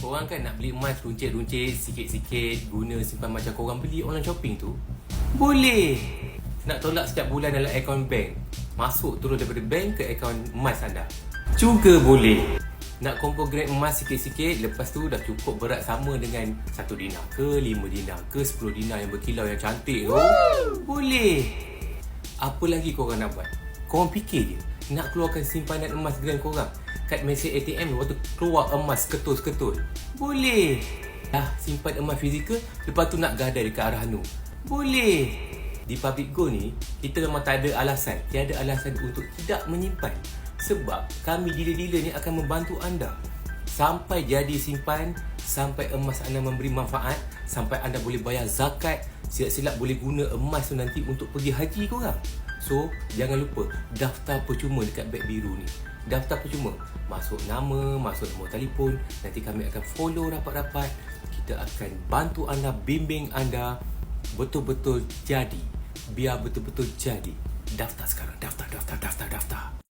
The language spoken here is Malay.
Korang kan nak beli emas runcit-runcit sikit-sikit Guna simpan macam korang beli online shopping tu Boleh. Nak tolak setiap bulan dalam akaun bank Masuk turun daripada bank ke akaun emas anda? Juga boleh. Nak kumpul grade emas sikit-sikit Lepas tu dah cukup berat sama dengan 1 dinar ke 5 dinar ke 10 dinar yang berkilau yang cantik tu Boleh. Apa lagi korang nak buat? Korang fikir je Nak keluarkan simpanan emas grand korang. Kat mesin ATM Lepas tu keluar emas ketul-ketul. Boleh. Dah simpan emas fizikal Lepas tu nak gadai dekat arah Anu Boleh. Di public gold ni Kita memang tak ada alasan. Tiada alasan untuk tidak menyimpan. Sebab kami dealer-dealer ni akan membantu anda. Sampai jadi simpan Sampai emas anda memberi manfaat Sampai anda boleh bayar zakat Silap-silap boleh guna emas tu nanti untuk pergi haji korang So, jangan lupa daftar percuma dekat beg biru ni. Daftar percuma. Masuk nama, masuk nombor telefon. Nanti kami akan follow rapat-rapat. Kita akan bantu anda, bimbing anda. Betul-betul jadi. Biar betul-betul jadi. Daftar sekarang, daftar,